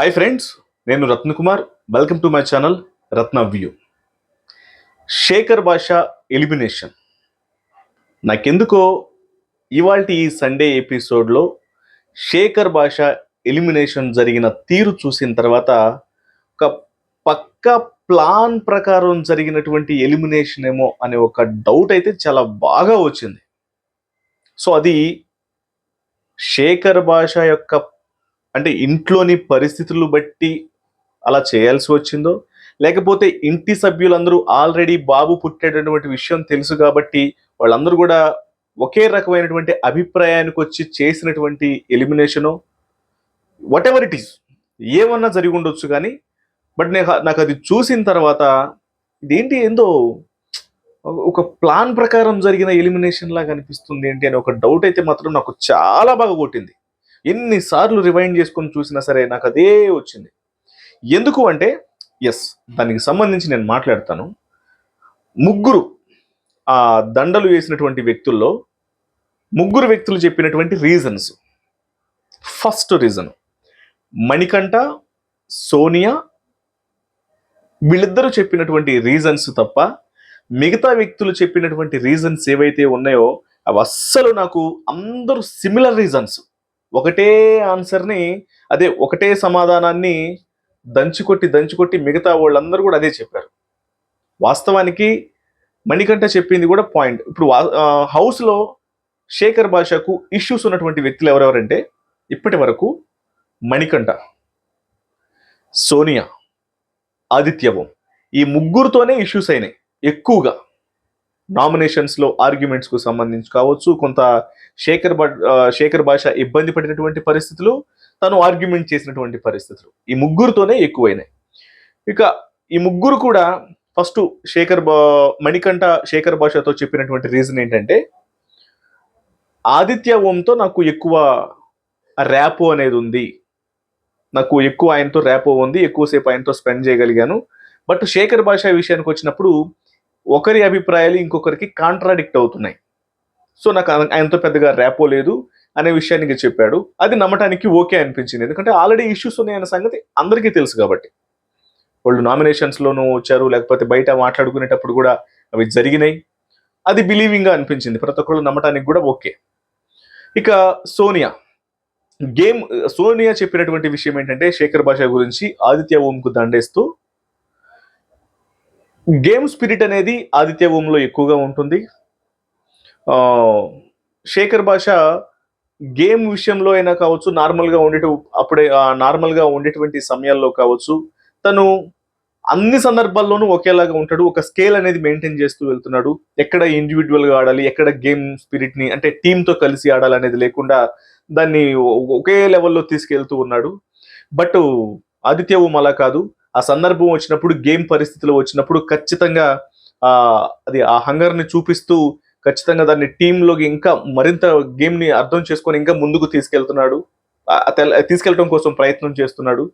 Hi friends నేను Ratnakumar welcome to my channel Ratna view Shekhar Basha elimination నాకెందుకో ఇవాళ ఈ సండే ఎపిసోడ్లో శేఖర్ భాష ఎలిమినేషన్ జరిగిన తీరు చూసిన తర్వాత ఒక పక్క ప్లాన్ ప్రకారం జరిగినటువంటి ఎలిమినేషన్ ఏమో అనే ఒక డౌట్ అయితే చాలా బాగా వచ్చింది. సో అది శేఖర్ భాష యొక్క అంటే ఇంట్లోని పరిస్థితులు బట్టి అలా చేయాల్సి వచ్చిందో లేకపోతే ఇంటి సభ్యులందరూ ఆల్రెడీ బాబు పుట్టేటటువంటి విషయం తెలుసు కాబట్టి వాళ్ళందరూ కూడా ఒకే రకమైనటువంటి అభిప్రాయానికి వచ్చి చేసినటువంటి elimination whatever it is ఏమన్నా జరిగి ఉండొచ్చు కానీ బట్ నేను నాకు అది చూసిన తర్వాత ఇదేంటి ఏందో ఒక ప్లాన్ ప్రకారం జరిగిన ఎలిమినేషన్ లాగా అనిపిస్తుంది ఏంటి అని ఒక డౌట్ అయితే మాత్రం నాకు చాలా బాగా కొట్టింది. ఎన్నిసార్లు రివైండ్ చేసుకొని చూసినా సరే నాకు అదే వచ్చింది. ఎందుకు అంటే ఎస్ దానికి సంబంధించి నేను మాట్లాడతాను. ముగ్గురు ఆ దండలు వేసినటువంటి వ్యక్తుల్లో ముగ్గురు వ్యక్తులు చెప్పినటువంటి reasons first reason Manikanta Sonia వీళ్ళిద్దరూ చెప్పినటువంటి రీజన్స్ తప్ప మిగతా వ్యక్తులు చెప్పినటువంటి రీజన్స్ ఏవైతే ఉన్నాయో అవి అస్సలు నాకు అందరూ సిమిలర్ రీజన్స్ ఒకటే ఆన్సర్ని అదే ఒకటే సమాధానాన్ని దంచుకొట్టి దంచుకొట్టి మిగతా వాళ్ళందరూ కూడా అదే చెప్పారు. వాస్తవానికి మణికంఠ చెప్పింది కూడా పాయింట్. ఇప్పుడు హౌస్లో శేఖర్ భాషకు ఇష్యూస్ ఉన్నటువంటి వ్యక్తులు ఎవరెవరంటే ఇప్పటి వరకు మణికంఠ సోనియా ఆదిత్యవం ఈ ముగ్గురుతోనే ఇష్యూస్ అయినాయి ఎక్కువగా. నామినేషన్స్లో ఆర్గ్యుమెంట్స్కు సంబంధించి కావచ్చు కొంత శేఖర్ శేఖర్ భాష ఇబ్బంది పడినటువంటి పరిస్థితులు తను ఆర్గ్యుమెంట్ చేసినటువంటి పరిస్థితులు ఈ ముగ్గురుతోనే ఎక్కువైనాయి. ఇక ఈ ముగ్గురు కూడా ఫస్ట్ శేఖర్ బా మణికంఠ శేఖర్ భాషతో చెప్పినటువంటి రీజన్ ఏంటంటే ఆదిత్య ఓంతో నాకు ఎక్కువ ర్యాపో అనేది ఉంది. నాకు ఎక్కువ ఆయనతో ర్యాపో ఉంది ఎక్కువసేపు ఆయనతో స్పెండ్ చేయగలిగాను. బట్ శేఖర్ భాష విషయానికి వచ్చినప్పుడు ఒకరి అభిప్రాయాలు ఇంకొకరికి కాంట్రాడిక్ట్ అవుతున్నాయి. సో నాకు ఆయనతో పెద్దగా ర్యాపో లేదు అనే విషయానికి చెప్పాడు. అది నమ్మటానికి ఓకే అనిపించింది. ఎందుకంటే ఆల్రెడీ ఇష్యూస్ ఉన్నాయన్న సంగతి అందరికీ తెలుసు కాబట్టి. వాళ్ళు నామినేషన్స్లోనూ వచ్చారు లేకపోతే బయట మాట్లాడుకునేటప్పుడు కూడా అవి జరిగినాయి. అది బిలీవింగ్గా అనిపించింది. ప్రతి ఒక్కళ్ళు నమ్మటానికి కూడా ఓకే. ఇక సోనియా. గేమ్ సోనియా చెప్పినటువంటి విషయం ఏంటంటే శేఖర్ భాష గురించి ఆదిత్య ఓంకు దండేస్తూ గేమ్ స్పిరిట్ అనేది ఆదిత్య ఓంలో ఎక్కువగా ఉంటుంది. శేఖర్ భాష గేమ్ విషయంలో అయినా కావచ్చు నార్మల్గా ఉండేట అప్పుడే నార్మల్గా ఉండేటువంటి సమయాల్లో కావచ్చు తను అన్ని సందర్భాల్లోనూ ఒకేలాగా ఉంటాడు. ఒక స్కేల్ అనేది మెయింటైన్ చేస్తూ వెళ్తున్నాడు. ఎక్కడ ఇండివిజువల్గా ఆడాలి ఎక్కడ గేమ్ స్పిరిట్ని అంటే టీంతో కలిసి ఆడాలి అనేది లేకుండా దాన్ని ఒకే లెవెల్లో తీసుకెళ్తూ ఉన్నాడు. బట్ ఆదిత్య ఓం అలా కాదు. ఆ సందర్భం వచ్చినప్పుడు గేమ్ పరిస్థితులు వచ్చినప్పుడు ఖచ్చితంగా అది ఆ హంగర్ని చూపిస్తూ ఖచ్చితంగా దాన్ని టీంలోకి ఇంకా మరింత గేమ్ని అర్థం చేసుకొని ఇంకా ముందుకు తీసుకెళ్తున్నాడు. తీసుకెళ్ళడం కోసం ప్రయత్నం చేస్తున్నాడు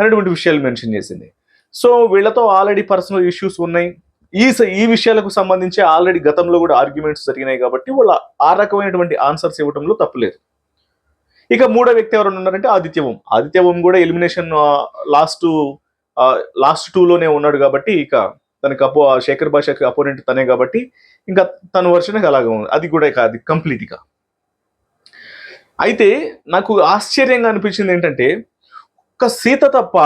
అనేటువంటి విషయాలు మెన్షన్ చేసింది. సో వీళ్ళతో ఆల్రెడీ పర్సనల్ ఇష్యూస్ ఉన్నాయి. ఈ స- ఈ విషయాలకు సంబంధించి ఆల్రెడీ గతంలో కూడా ఆర్గ్యుమెంట్స్ జరిగినాయి కాబట్టి వాళ్ళ ఆ రకమైనటువంటి ఆన్సర్స్ ఇవ్వడంలో తప్పులేదు. ఇక మూడో వ్యక్తి ఎవరైనా ఉన్నారంటే ఆదిత్యవం. ఆదిత్యవం కూడా ఎలిమినేషన్ లాస్ట్ లాస్ట్ టూలోనే ఉన్నాడు కాబట్టి ఇక తనకి అపో శేఖర్ భాషకి అపోనెంట్ తనే కాబట్టి ఇంకా తన వర్షన్కి అలాగే ఉంది. అది కూడా ఇక అది కంప్లీట్గా అయితే నాకు ఆశ్చర్యంగా అనిపించింది ఏంటంటే ఒక్క సీత తప్ప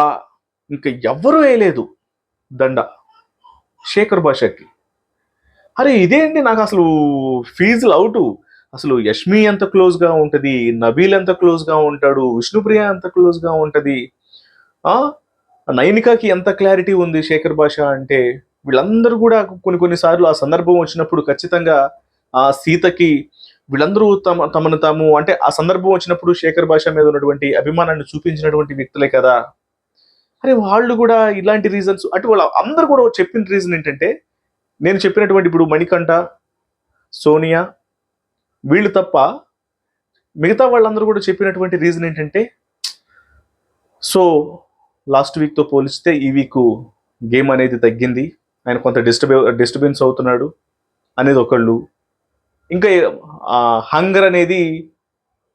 ఇంకా ఎవ్వరూ వేయలేదు దండ శేఖర్ భాషకి. అరే ఇదేంటి నాకు అసలు ఫీజులు అవుట్ అసలు యష్మి ఎంత క్లోజ్గా ఉంటుంది? నబీల్ ఎంత క్లోజ్గా ఉంటాడు? విష్ణుప్రియ ఎంత క్లోజ్గా ఉంటుంది? నైనికాకి ఎంత క్లారిటీ ఉంది శేఖర్ భాష అంటే వీళ్ళందరూ కూడా కొన్ని కొన్నిసార్లు ఆ సందర్భం వచ్చినప్పుడు ఖచ్చితంగా ఆ సీతకి వీళ్ళందరూ తమ తమను తాము అంటే ఆ సందర్భం వచ్చినప్పుడు శేఖర్ భాష మీద ఉన్నటువంటి అభిమానాన్ని చూపించినటువంటి వ్యక్తులే కదా. అరే వాళ్ళు కూడా ఇలాంటి రీజన్స్ అంటే వాళ్ళ అందరూ కూడా చెప్పిన రీజన్ ఏంటంటే నేను చెప్పినటువంటి ఇప్పుడు మణికంఠ సోనియా వీళ్ళు తప్ప మిగతా వాళ్ళందరూ కూడా చెప్పినటువంటి రీజన్ ఏంటంటే సో లాస్ట్ వీక్తో పోలిస్తే ఈ వీక్ గేమ్ అనేది తగ్గింది. ఆయన కొంత డిస్టర్బ్ డిస్టర్బెన్స్ అవుతున్నాడు అనేది ఒకళ్ళు. ఇంకా హంగర్ అనేది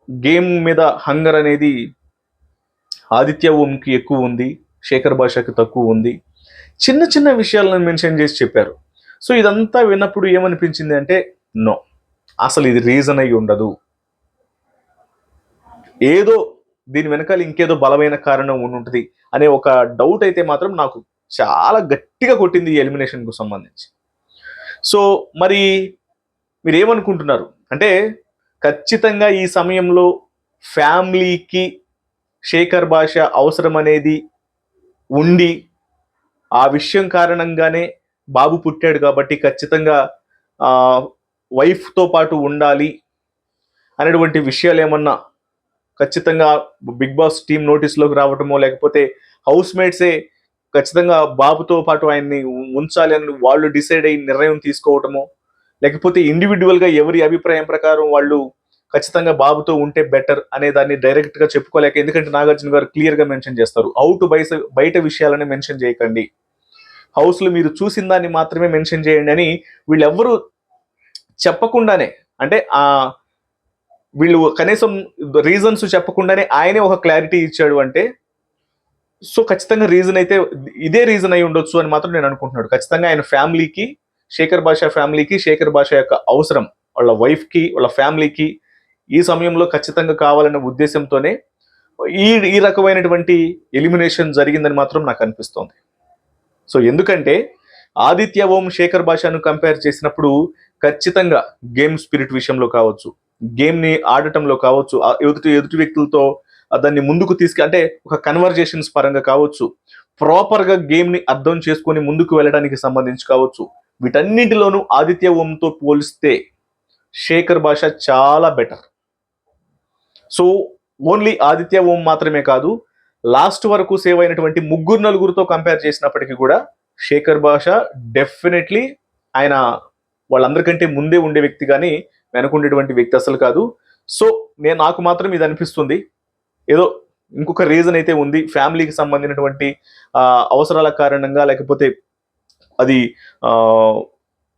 గేమ్ మీద హంగర్ అనేది ఆదిత్య ఓంకి ఎక్కువ ఉంది. శేఖర్ భాషకి తక్కువ ఉంది. చిన్న చిన్న విషయాలను మెన్షన్ చేసి చెప్పారు. సో ఇదంతా విన్నప్పుడు ఏమనిపించింది అంటే నో అసలు ఇది రీజన్ అయి ఉండదు. ఏదో దీని వెనకాల ఇంకేదో బలమైన కారణం ఉంటుంది అనే ఒక డౌట్ అయితే మాత్రం నాకు చాలా గట్టిగా కొట్టింది ఈ ఎలిమినేషన్కు సంబంధించి. సో మరి మీరు ఏమనుకుంటున్నారు అంటే ఖచ్చితంగా ఈ సమయంలో ఫ్యామిలీకి శేఖర్ భాష అవసరం అనేది ఉండి ఆ విషయం కారణంగానే బాబు పుట్టాడు కాబట్టి ఖచ్చితంగా వైఫ్తో పాటు ఉండాలి అనేటువంటి విషయాలు ఏమన్నా ఖచ్చితంగా బిగ్ బాస్ టీం నోటీస్లోకి రావటమో లేకపోతే హౌస్ మేట్సే ఖచ్చితంగా బాబుతో పాటు ఆయన్ని ఉంచాలి అని వాళ్ళు డిసైడ్ అయ్యి నిర్ణయం తీసుకోవటమో లేకపోతే ఇండివిజువల్గా ఎవరి అభిప్రాయం ప్రకారం వాళ్ళు ఖచ్చితంగా బాబుతో ఉంటే బెటర్ అనే దాన్ని డైరెక్ట్గా చెప్పుకోలేక ఎందుకంటే నాగార్జున గారు క్లియర్గా మెన్షన్ చేస్తారు. అవుట్ బయట బయట విషయాలని మెన్షన్ చేయకండి. హౌస్లో మీరు చూసిన దాన్ని మాత్రమే మెన్షన్ చేయండి అని వీళ్ళెవ్వరూ చెప్పకుండానే అంటే ఆ వీళ్ళు కనీసం రీజన్స్ చెప్పకుండానే ఆయనే ఒక క్లారిటీ ఇచ్చాడు అంటే సో ఖచ్చితంగా రీజన్ అయితే ఇదే రీజన్ అయి ఉండొచ్చు అని మాత్రం నేను అనుకుంటున్నాడు. ఖచ్చితంగా ఆయన ఫ్యామిలీకి శేఖర్ భాష ఫ్యామిలీకి శేఖర్ భాష యొక్క అవసరం వాళ్ళ వైఫ్కి వాళ్ళ ఫ్యామిలీకి ఈ సమయంలో ఖచ్చితంగా కావాలనే ఉద్దేశంతోనే ఈ ఈ రకమైనటువంటి ఎలిమినేషన్ జరిగిందని మాత్రం నాకు అనిపిస్తోంది. సో ఎందుకంటే ఆదిత్య ఓం శేఖర్ భాషను కంపేర్ చేసినప్పుడు ఖచ్చితంగా గేమ్ స్పిరిట్ విషయంలో కావచ్చు గేమ్ని ఆడటంలో కావచ్చు ఆ ఎదుటి ఎదుటి వ్యక్తులతో దాన్ని ముందుకు తీసుకు అంటే ఒక కన్వర్జేషన్స్ పరంగా కావచ్చు ప్రాపర్గా గేమ్ని అర్థం చేసుకొని ముందుకు వెళ్ళడానికి సంబంధించి కావచ్చు వీటన్నింటిలోనూ ఆదిత్య ఓంతో పోలిస్తే శేఖర్ భాష చాలా better so only Aditya Om మాత్రమే కాదు లాస్ట్ వరకు సేవ్ అయినటువంటి ముగ్గురు నలుగురితో కంపేర్ చేసినప్పటికీ కూడా శేఖర్ భాష డెఫినెట్లీ ఆయన వాళ్ళందరికంటే ముందే ఉండే వ్యక్తి కానీ వెనకుండేటువంటి వ్యక్తి అసలు కాదు. సో నేను నాకు మాత్రం ఇది అనిపిస్తుంది. ఏదో ఇంకొక రీజన్ అయితే ఉంది. ఫ్యామిలీకి సంబంధించినటువంటి అవసరాల కారణంగా లేకపోతే అది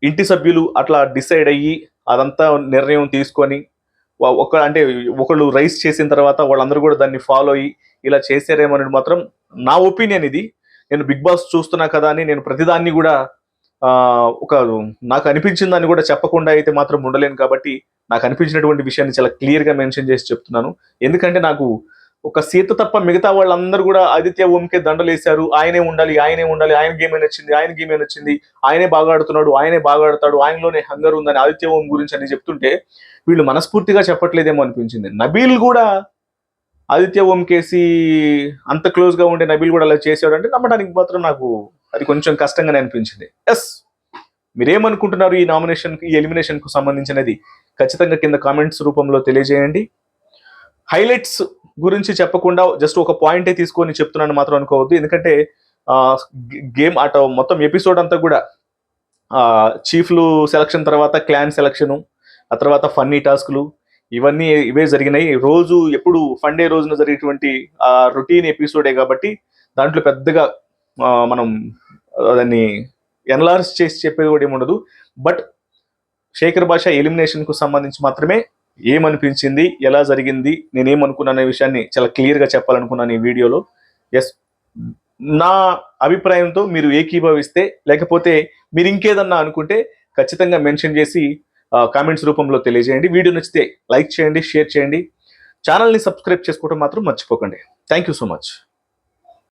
ఇంటి సభ్యులు అట్లా డిసైడ్ అయ్యి అదంతా నిర్ణయం తీసుకొని ఒక అంటే ఒకళ్ళు రైస్ చేసిన తర్వాత వాళ్ళందరూ కూడా దాన్ని ఫాలో అయ్యి ఇలా చేశారేమో అనేది మాత్రం నా ఒపీనియన్ ఇది. నేను బిగ్ బాస్ చూస్తున్నా కదా అని నేను ప్రతిదాన్ని కూడా ఒక నాకు అనిపించింది దాన్ని కూడా చెప్పకుండా అయితే మాత్రం ఉండలేను కాబట్టి నాకు అనిపించినటువంటి విషయాన్ని చాలా క్లియర్గా మెన్షన్ చేసి చెప్తున్నాను. ఎందుకంటే నాకు ఒక సీత తప్ప మిగతా వాళ్ళందరూ కూడా ఆదిత్య ఓంకే దండలు వేశారు ఆయనే ఉండాలి ఆయనే ఉండాలి ఆయన గేమ్ నచ్చింది ఆయన గేమ్ నచ్చింది ఆయనే బాగా ఆడుతున్నాడు ఆయనే బాగా ఆడతాడు ఆయనలోనే హంగర్ ఉందని ఆదిత్య ఓం గురించి అని చెప్తుంటే వీళ్ళు మనస్ఫూర్తిగా చెప్పట్లేదేమో అనిపించింది. నబీల్ కూడా ఆదిత్య ఓం కేసి అంత క్లోజ్గా ఉండే నబీల్ కూడా అలా చేశాడు అంటే నమ్మడానికి మాత్రం నాకు అది కొంచెం కష్టంగానే అనిపించింది. ఎస్ మీరేమనుకుంటున్నారు ఈ నామినేషన్ ఈ ఎలిమినేషన్కు సంబంధించినది? ఖచ్చితంగా కింద కామెంట్స్ రూపంలో తెలియజేయండి. హైలైట్స్ గురించి చెప్పకుండా జస్ట్ ఒక పాయింటే తీసుకొని చెప్తున్నాను మాత్రం అనుకోవద్దు. ఎందుకంటే గేమ్ ఆట మొత్తం ఎపిసోడ్ అంతా కూడా చీఫ్లు సెలక్షన్ తర్వాత క్లాన్ సెలక్షను ఆ తర్వాత ఫన్నీ టాస్క్లు ఇవన్నీ ఇవే జరిగినాయి. రోజు ఎప్పుడు ఫండే రోజున జరిగేటువంటి ఆ రొటీన్ ఎపిసోడే కాబట్టి దాంట్లో పెద్దగా మనం దాన్ని ఎన్లార్జ్ చేసి చెప్పేది కూడా ఏముండదు బట్ శేఖర్ భాష ఎలిమినేషన్కు సంబంధించి మాత్రమే ఏమనిపించింది ఎలా జరిగింది నేనేమనుకున్నాను అనే విషయాన్ని చాలా క్లియర్గా చెప్పాలనుకున్నాను ఈ వీడియోలో. ఎస్ నా అభిప్రాయంతో మీరు ఏకీభవిస్తే లేకపోతే మీరు ఇంకేదన్నా అనుకుంటే ఖచ్చితంగా మెన్షన్ చేసి కామెంట్స్ రూపంలో తెలియజేయండి. వీడియో నచ్చితే లైక్ చేయండి షేర్ చేయండి. ఛానల్ని సబ్స్క్రైబ్ చేసుకోవడం మాత్రం మర్చిపోకండి. Thank you so much